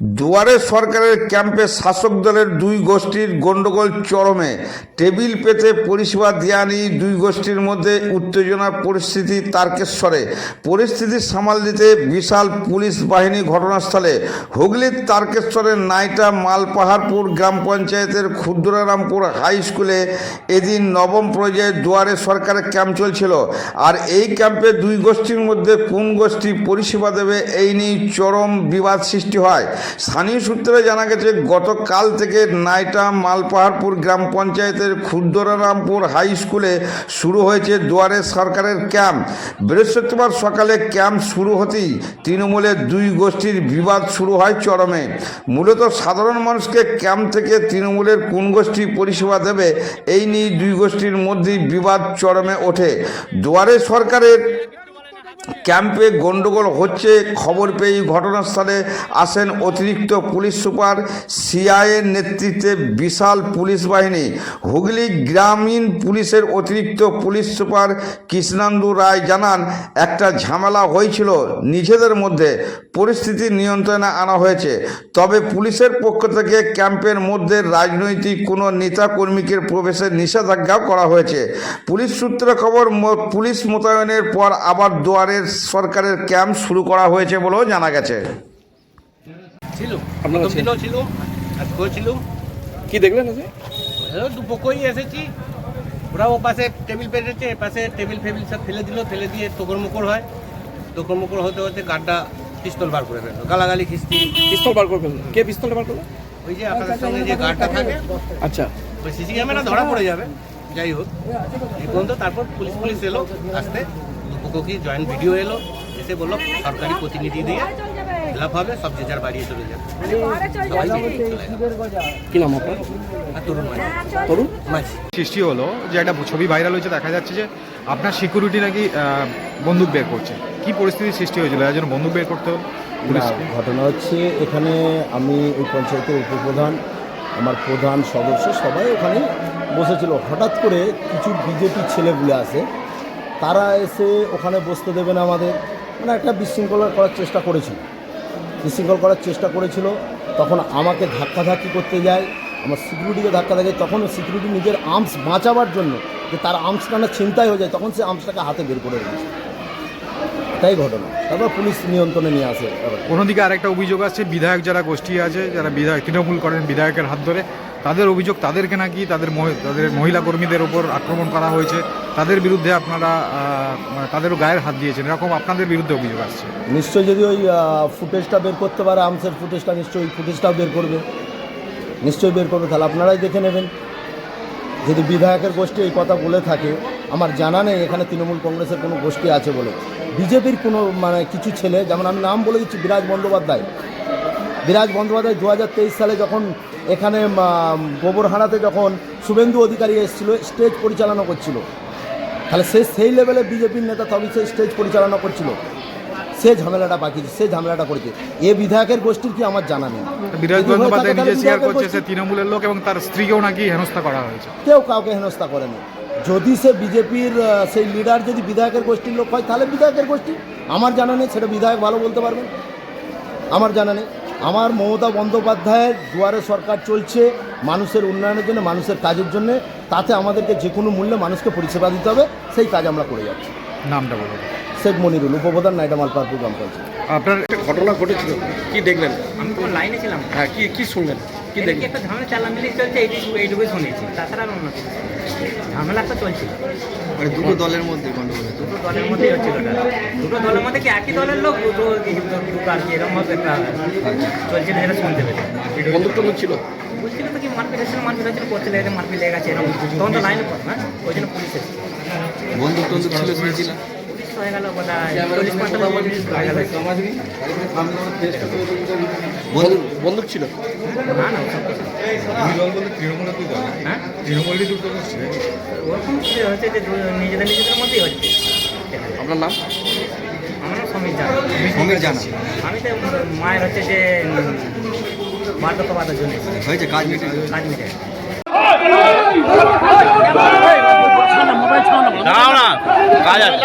দুয়ারে সরকারের ক্যাম্পে শাসক দলের দুই গোষ্ঠীর গণ্ডগোল চরমে। টেবিল পেতে পরিষেবা দেওয়া দুই গোষ্ঠীর মধ্যে উত্তেজনার পরিস্থিতি তারকেশ্বরে। পরিস্থিতি সামাল দিতে বিশাল পুলিশ বাহিনী ঘটনাস্থলে। হুগলির তারকেশ্বরের নাইটা মালপাহাড়পুর গ্রাম পঞ্চায়েতের ক্ষুদ্রারামপুর হাই স্কুলে এদিন নবম পর্যায়ে দুয়ারে সরকারের ক্যাম্প চলছিল। আর এই ক্যাম্পে দুই গোষ্ঠীর মধ্যে কোন গোষ্ঠী পরিষেবা দেবে এই নিয়ে চরম বিবাদ সৃষ্টি হয়। স্থানীয় সূত্রে জানা গেছে, গতকাল থেকে নাইটা মালপাহাড়পুর গ্রাম পঞ্চায়েতের ক্ষুদ্রারামপুর হাই স্কুলে শুরু হয়েছে দুয়ারে সরকারের ক্যাম্প। বৃহস্পতিবার সকালে ক্যাম্প শুরু হতেই তৃণমূলের দুই গোষ্ঠীর বিবাদ শুরু হয় চরমে। মূলত সাধারণ মানুষকে ক্যাম্প থেকে তৃণমূলের কোন গোষ্ঠী পরিষেবা দেবে, এই নিয়ে দুই গোষ্ঠীর মধ্যেই বিবাদ চরমে ওঠে। দুয়ারে সরকারের ক্যাম্পে গন্ডগোল হচ্ছে। খবর পেয়ে ঘটনাস্থলে আসেন অতিরিক্ত পুলিশ সুপার সিআইয়ের নেতৃত্বে বিশাল পুলিশ বাহিনী। হুগলি গ্রামীণ পুলিশের অতিরিক্ত পুলিশ সুপার কৃষ্ণান্দু রায় জানান, একটা ঝামেলা হয়েছিল, নিজেদের মধ্যে পরিস্থিতি নিয়ন্ত্রণে আনা হয়েছে। তবে পুলিশের পক্ষ থেকে ক্যাম্পের মধ্যে রাজনৈতিক কোনো নেতা কর্মীকে প্রবেশের নিষেধাজ্ঞাও করা হয়েছে। পুলিশ সূত্রে খবর, পুলিশ মোতায়েনের পর আবার দুয়ারের সরকারের ক্যাম্প শুরু করা হয়েছে বলেও জানা গেছে। ছিল। ছিল আজকেও ছিল। কি দেখলেন এবার দুপক্ষই এসেছি। ওরা ও পাশে টেবিল পেটেছে পাশে টেবিল ফেবিল সব ফেলে দিল ফেলে দিয়ে টোকর মুকর হয়। টোকর মুকর হতে হতে গাড্ডা পিস্তল বার করে ফেলল গালাগালি খিস্তি। পিস্তল বার করে ফেললেন কে পিস্তলটা বার করল? ওই যে আপনাদের সঙ্গে যে গার্ডটা থাকে আচ্ছা। ওই সিসি ক্যামেরা ধরা পড়ে যাবে যাই হোক। এই পর্যন্ত তারপর পুলিশ পুলিশ এলো আসতে। দুপক্ষী জয়েন্ট ভিডিও এলো এসে বলল সরকারি প্রতিনিধি দিয়ে ফিলাপ হবে সব যে যার বাড়িয়ে চলে যাবে। কি নাম আপনার? তরুণ তরুণ সৃষ্টি হলো যে একটা ছবি ভাইরাল হয়েছে দেখা যাচ্ছে যে আপনার সিকিউরিটি নাকি বন্দুক বের করছে। কি পরিস্থিতির সৃষ্টি হয়েছিল? এর জন্য বন্দুক বের করতে? ঘটনা হচ্ছে এখানে আমি এই পঞ্চায়েতের উপপ্রধান আমার প্রধান সদস্য সবাই ওখানে বসেছিল। হঠাৎ করে কিছু বিজেপি ছেলেগুলো আসে তারা এসে ওখানে বসতে দেবে না আমাদের। মানে একটা বিশৃঙ্খলা করার চেষ্টা করেছিল। বিশৃঙ্খল করার চেষ্টা করেছিল। তখন আমাকে ধাক্কাধাক্কি করতে যায়। আমার সিকিউরিটিকে ধাক্কা দেয়। তখন সিকিউরিটি নিজের আর্মস বাঁচাবার জন্য, যে তার আর্মসটা না চিন্তাই হয়ে যায়, তখন সে আর্মসটাকে হাতে বের করে রেখেছে। তাই ঘটনা। তারপর পুলিশ নিয়ন্ত্রণে নিয়ে আসে। অন্যদিকে আরেকটা অভিযোগ আছে বিধায়ক যারা গোষ্ঠী আছে যারা বিধায়ক তৃণমূল করেন বিধায়কের হাত ধরে তাদের অভিযোগ তাদেরকে নাকি তাদের তাদের মহিলা কর্মীদের ওপর আক্রমণ করা হয়েছে তাদের বিরুদ্ধে আপনারা মানে তাদেরও গায়ের হাত দিয়েছেন এরকম আপনাদের বিরুদ্ধে অভিযোগ আসছে। নিশ্চয়ই যদি ওই ফুটেজটা বের করতে পারে আমসের ফুটেজটা নিশ্চয়ই ওই ফুটেজটাও বের করবে। নিশ্চয়ই বের করবে তাহলে আপনারাই দেখে নেবেন। যদি বিধায়কের গোষ্ঠী এই কথা বলে থাকে আমার জানা নেই এখানে তৃণমূল কংগ্রেসের কোনো গোষ্ঠী আছে বলে। বিজেপির কোনো মানে কিছু ছেলে যেমন আমি নাম বলে দিচ্ছি বিরাজ বন্দ্যোপাধ্যায়। বিরাজ বন্দ্যোপাধ্যায় দু হাজার তেইশ সালে যখন এখানে গোবরহাড়াতে যখন শুভেন্দু অধিকারী এসেছিল স্টেজ পরিচালনা করছিল। তাহলে সে সেই লেভেলে বিজেপির নেতা তবে সে স্টেজ পরিচালনা করছিল। সে ঝামেলাটা বাকি সে ঝামেলাটা করেছে। এ বিধায়কের গোষ্ঠীর কি আমার জানা নেই। বিরাজ বন্দ্যোপাধ্যায় থাকে নিজে স্বীকার করছে সে তৃণমূলের লোক এবং তার স্ত্রীকেও নাকি হেনস্থা করা হয়েছে। কেউ কাউকে হেনস্থা করে না যদি সে বিজেপির সেই লিডার যদি বিধায়কের গোষ্ঠীর লোক হয় তাহলে বিধায়কের গোষ্ঠী। আমার জানা নেই সেটা বিধায়ক ভালো বলতে পারবেন। আমার জানা নেই। আমার মমতা বন্দ্যোপাধ্যায়ের দুয়ারে সরকার চলছে মানুষের উন্নয়নের জন্য মানুষের কাজের জন্য। তাতে আমাদেরকে যে কোনো মূল্যে মানুষকে পরিষেবা দিতে হবে। সেই কাজ আমরা করে যাচ্ছি। নামটা বলুন শেখ মনিরুল উপপ্রধান নাইডা মালপারপুর গ্রাম পঞ্চায়েত। আপনার একটা ঘটনা ঘটেছিল। কি দেখলেন? আমি তো লাইনে ছিলাম। হ্যাঁ কি কি শুনলেন? কি দেখলেন একটা ঝামেলা চালামিলি চলছে এইটুকু এইটুকুই শুনেছি। তাছাড়া আর অন্য ঝামেলা একটা চলছিল মানে দুটো দলের মধ্যে গন্ডগোল দুটো দলের মধ্যেই হচ্ছিল দুটো দলের মধ্যে কি একই দলের লোক দুটো দুটো আর কি এরকম একটা চলছিল যেটা শুনতে পেয়েছে বন্দুক টন্দুক ছিল বলছিল তো কি মারপিট হচ্ছিল মারপিট হচ্ছিল এরকম মারপিট লেগে গেছে এরকম। তখন তো লাইনে পড় না ওই জন্য পুলিশ এসেছে। বন্দুক টন্দুক ছিল শুনেছিলাম। হয়ে গেল বোধহয় চল্লিশ পঞ্চাশ হয়ে গেল বন্দুক ছিল? না না কিছু। হ্যাঁ? ওরকম হচ্ছে যে নিজেদের নিজেদের মধ্যেই হচ্ছে। আপনার নাম? আমার নাম সমীর জানা। সমীর জানা। আমি তো মায়ের হচ্ছে যে বার্ধক্য বাধার জন্য। হয়েছে কাজ মিটে কাজ মিটে দাঁড়াও না কাজ আছে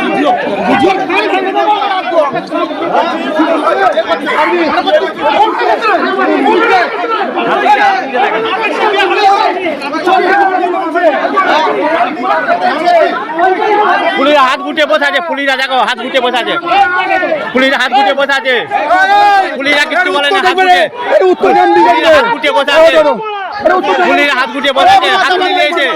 ভিডিও পুলিশ হাত গুটে বসে আছে পুলিশরা দেখো হাত গুটে বসে আছে। পুলিশ হাত গুটে বসে আছে। পুলিশরা কিছু বলে না, হাত গুটে পুলিশরা হাত গুটে বসে আছে। হাত গুটে বসে আছে, হাত গুটে দিয়েছে।